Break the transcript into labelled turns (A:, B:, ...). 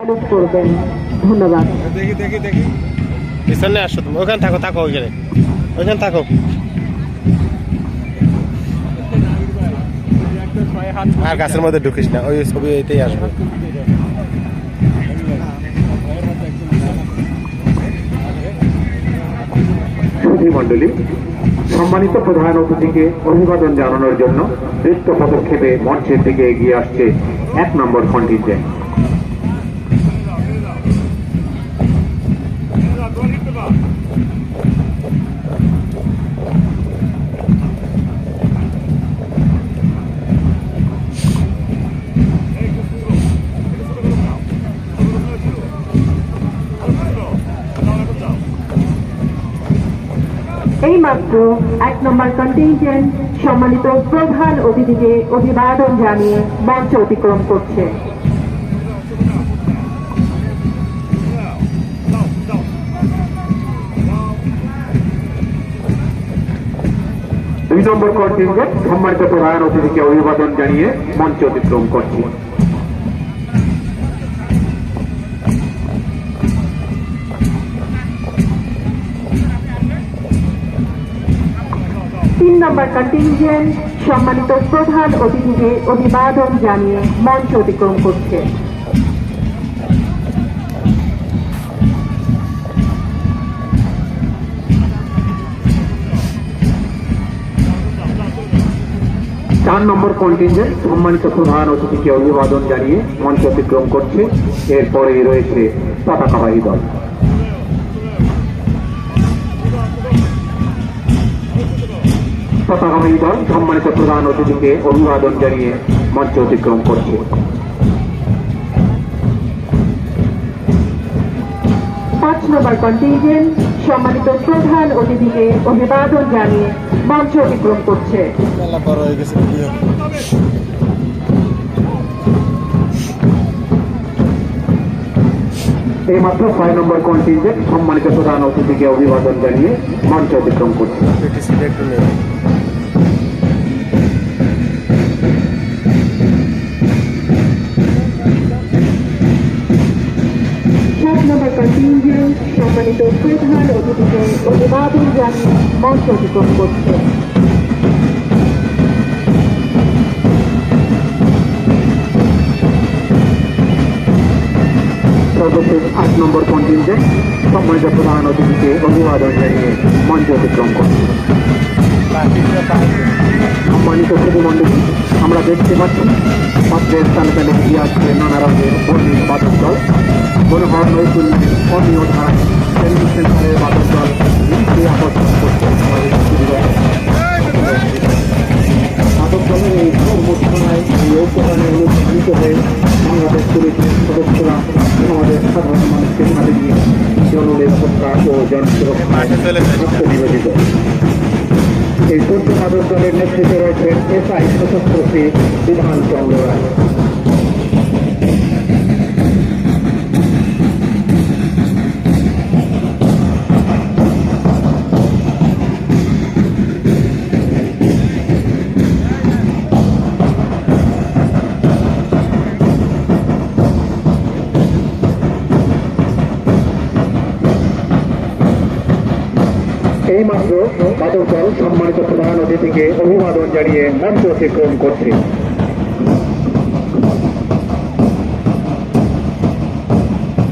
A: সালুট করবেন। ধন্যবাদ।
B: দেখি দেখি দেখি। পিছনে আসো তুমি। ওখানে থাকো থাকো ওইখানে। ওইখানে থাকো। আর গাছের মধ্যে ঢুকিস না। ওই ছবি এতেই আসবে।
C: সুধী মণ্ডলী সম্মানিত প্রধান অতিথিকে অভিবাদন জানানোর জন্য দৃষ্ট পদক্ষেপে মঞ্চের দিকে এগিয়ে আসছে এক নম্বর কন্টিনজেন্ট
A: এই মাত্র এক নম্বর কন্টিনজেন্ট সম্মানিত প্রধান অতিথিকে অভিবাদন জানিয়ে মঞ্চ অতিক্রম করছে।
C: দুই নম্বর কন্টিনজেন্ট সম্মানিত প্রধান অতিথিকে অভিবাদন জানিয়ে মঞ্চ অতিক্রম করছে।
A: নম্বর কন্টিনজেন্ট সম্মানিত প্রধান অতিথিকে অভিবাদন জানিয়ে মঞ্চ অতিক্রম করছে।
C: চার নম্বর কন্টিনজেন্ট সম্মানিত প্রধান অতিথিকে অভিবাদন জানিয়ে মঞ্চ অতিক্রম করছে। এরপরেই রয়েছে পতাকাবাহী দল। পতাকাবাহী দল সম্মানিত প্রধান অতিথিকে অভিবাদন জানিয়ে মঞ্চ অতিক্রম করছে।
A: পাঁচ নম্বর কন্টিনজেন্ট সম্মানিত প্রধান অতিথিকে অভিবাদন জানিয়ে মঞ্চ অতিক্রম করছে।
B: হয়ে
C: এইমাত্র ছয় নম্বর কন্টিনজেন্ট সম্মানিত প্রধান অতিথিকে অভিবাদন জানিয়ে মঞ্চ অতিক্রম করছে।
A: কন্টিনজেন্ট সম্মানিত প্রধান অতিথিকে অভিবাদন জানিয়ে মঞ্চ অতিক্রম করছে
C: সর্বশেষ আট নম্বর কন্টিনজেন্ট সম্মানিত প্রধান অতিথিকে অভিবাদন জানিয়ে মঞ্চ অতিক্রম করছে। সম্মানিত প্রতিমণ্ডলী, আমরা দেখতে পাচ্ছি, পাত্রের তালে তালে এগিয়ে আসছে নানা রঙের বর্ণিল বাদক দল। মনে হয় নৈপুণ্যের অনীয় ধারায় টেলিভিশন সেন্টারের বাদক দল আকর্ষণ সুবিধায়। বাদক দলের এই কর্মশালায় এই ঐক্যবানে অনুপ্রাণিত হয়ে বাংলাদেশ পুলিশের সদস্যরা আমাদের সাধারণ মানুষকে সাথে নিয়ে জননিরাপত্তা ও জনসুরক্ষায় আত্মনিবেদিত এই পূর্ব মাদক দলের নেতৃত্বে রয়েছেন এসআই সশস্ত্র বিধান চন্দ্র রায় এই মাত্র মাদক দল সম্মানিত প্রধান অতিথিকে অভিবাদন জানিয়ে মঞ্চ অতিক্রম করছে।